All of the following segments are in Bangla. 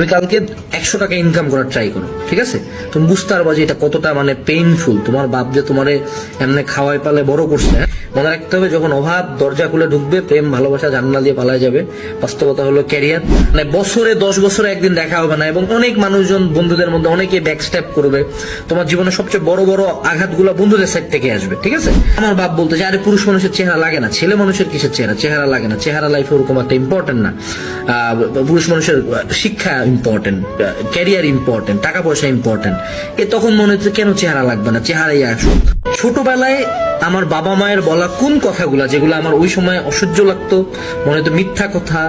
তুমি কালকে একশো টাকা ইনকাম করার ট্রাই করো, ঠিক আছে? তুমি বুঝতে পারবা যে এটা কতটা মানে পেইনফুল তোমার বাপ যে তোমারে এমনি খাওয়াই পালে বড় করছে হ্যাঁ? মনে রাখতে হবে যখন অভাব দরজা খুলে ঢুকবে, প্রেম, ভালোবাসা জান্না দিয়ে পালায় যাবে। বাস্তবতা হলো ক্যারিয়ার মানে বছরে দশ বছরে একদিন দেখা হবে না এবং অনেক মানুষজন বন্ধুদের মধ্যে অনেকে ব্যাকস্ট্যাপ করবে। তোমার জীবনে সবচেয়ে বড় বড় আঘাতগুলো বন্ধুদের সাইড থেকে আসবে, ঠিক আছে? আমার বাপ বলতে যে, আরে, পুরুষ মানুষের চেহারা লাগে না, ছেলে মানুষের কিসের চেহারা? চেহারা লাগে না, চেহারা লাইফে ওরকম একটা ইম্পর্টেন্ট না। পুরুষ মানুষের শিক্ষা ইম্পর্টেন্ট ক্যারিয়ার ইম্পর্টেন্ট টাকা পয়সা ইম্পর্টেন্ট এ তখন মনে হচ্ছে কেন চেহারা লাগবে না? চেহারাই আসুক ছোটবেলায় আমার বাবা মায়ের বলা কোন কথাগুলো যেগুলো আমার ওই সময় অসহ্য লাগতো, মনে হতো মিথ্যা কথা,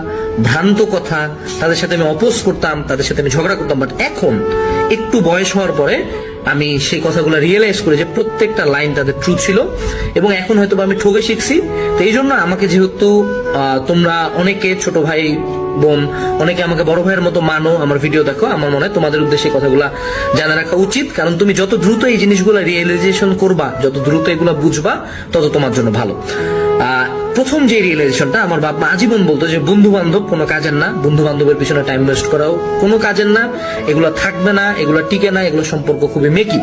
ভ্রান্ত কথা, তাদের সাথে আমি অপোজ করতাম, তাদের সাথে আমি ঝগড়া করতাম বাট এখন একটু বয়স হওয়ার পরে আমি সেই কথাগুলো রিয়েলাইজ করি যে প্রত্যেকটা লাইন তাদের ট্রু ছিল এবং এখন হয়তো আমি ঠকে শিখছি। তো এই জন্য আমাকে যেহেতু তোমরা অনেকে ছোট ভাই, বোন, অনেকে আমাকে বড় ভাইয়ের মতো মানো, আমার ভিডিও দেখো, আমার মনে হয় তোমাদের উদ্দেশ্যে কথাগুলো জানা রাখা উচিত। কারণ তুমি যত দ্রুত এই জিনিসগুলো রিয়েলাইজেশন করবা, যত দ্রুত এগুলো বুঝবা, তত তোমার জন্য ভালো। প্রথম যে রিয়েলাইজেশনটা আমার বাপ আজীবন বলতো যে বন্ধু বান্ধব কোনো কাজের না বন্ধু বান্ধবের পিছনে টাইম ওয়েস্ট করাও। কোনো কাজের না, এগুলো থাকবে না, এগুলো টিকে না, এগুলো সম্পর্ক খুবই মেকি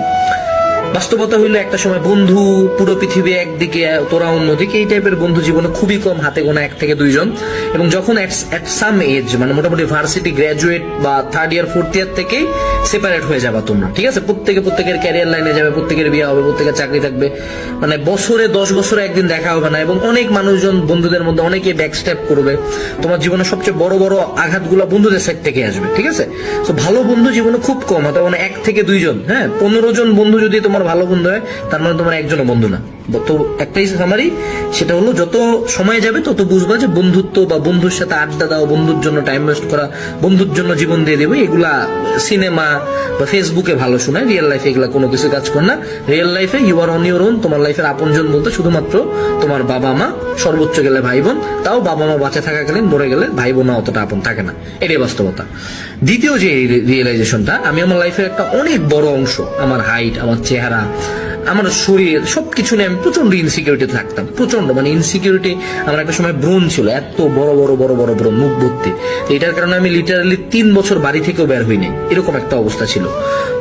বাস্তবতা হইল একটা সময় বন্ধু, পুরো পৃথিবী একদিকে, তোরা অন্যদিকে, এই টাইপের বন্ধু জীবনে খুবই কম হাতে গোনা এক থেকে দুইজন। এবং যখন সাম এজ মানে মোটামুটি ভার্সিটি গ্রাজুয়েট বা থার্ড ইয়ার ফোর্থ ইয়ার থেকেই সেপারেট হয়ে যাবা তোমরা, ঠিক আছে? প্রত্যেকে প্রত্যেকের ক্যারিয়ার লাইনে যাবে, প্রত্যেকের বিয়ে হবে, প্রত্যেকের চাকরি থাকবে। মানে বছরে দশ বছরে একদিন দেখা হবে না, এবং অনেক মানুষজন বন্ধুদের মধ্যে অনেকে ব্যাকস্ট্যাপ করবে। তোমার জীবনে সবচেয়ে বড় বড় আঘাতগুলো বন্ধুদের সাইড থেকে আসবে, ঠিক আছে? তো ভালো বন্ধু জীবনে খুব কম হয় মানে এক থেকে দুইজন হ্যাঁ? পনেরো জন বন্ধু যদি তোমার ভালো বন্ধু হয় তার মানে তোমার একজনও বন্ধু না। তো একটাই সামারি সেটা হলো যত সময় যাবে তত বুঝবা যে বন্ধুত্ব বা বন্ধুর সাথে আড্ডা দাও, বন্ধুর জন্য টাইম ওয়েস্ট করা, বন্ধুর জন্য জীবন দিয়ে দেবে, এগুলা সিনেমা বা ফেসবুকে ভালো শোনায় রিয়েল লাইফে এগুলা কোনো কিছু কাজ করে না। রিয়েল লাইফে you are on your own তোমার লাইফের আপনজন বলতে শুধুমাত্র তোমার বাবা মা, সর্বোচ্চ গেলে ভাই বোন, তাও বাবা মা বাঁচা থাকাকালীন মরে গেলে ভাই বোন অতটা আপন থাকে না। এটাই বাস্তবতা। দ্বিতীয় যে রিয়েলাইজেশনটা, আমি আমার লাইফের একটা অনেক বড় অংশ, আমার হাইট আমার চেহারা আমার শরীর সবকিছু নিয়ে আমি প্রচণ্ড ইনসিকিউরিটি থাকতাম প্রচণ্ড মানে ইনসিকিউরিটি আমার একটা সময় ব্রণ ছিল, এত বড় বড় বড় বড় ব্রণ মুখ ভর্তি। এটার কারণে আমি লিটারালি তিন বছর বাড়ি থেকেও বের হইনি এরকম একটা অবস্থা ছিল।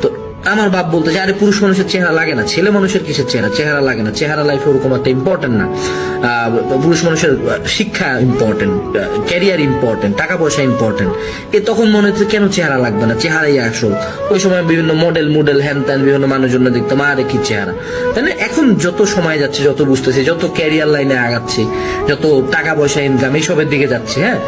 তো আমার বাপ বলতে যে, আরে, পুরুষ মানুষের চেহারা লাগে না, ছেলে মানুষের কিসের চেহারা? চেহারা লাগে না, চেহারা লাইফে ওরকম একটা ইম্পর্টেন্ট না। পুরুষ মানুষের শিক্ষা ইম্পর্টেন্ট ক্যারিয়ার ইম্পর্টেন্ট টাকা পয়সা ইম্পর্টেন্ট এ তখন মনে হচ্ছে কেন চেহারা লাগবে না? চেহারাই আসল। ওই সময় বিভিন্ন মডেল মডেল হ্যান ত্যান বিভিন্ন মানুষজন দেখতাম আরে কি চেহারা? তাই এখন যত সময় যাচ্ছে, যত বুঝতেছি, যত ক্যারিয়ার লাইনে আগাচ্ছে, যত টাকা পয়সা ইনকাম এইসবের দিকে যাচ্ছে হ্যাঁ?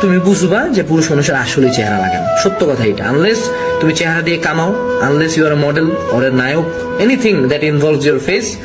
তুমি বুঝবা যে পুরুষ মানুষের আসলে চেহারা লাগে না। সত্য কথা এটা। আনলেস তুমি চেহারা দিয়ে কামাও unless you are model or a Naik anything that involves your face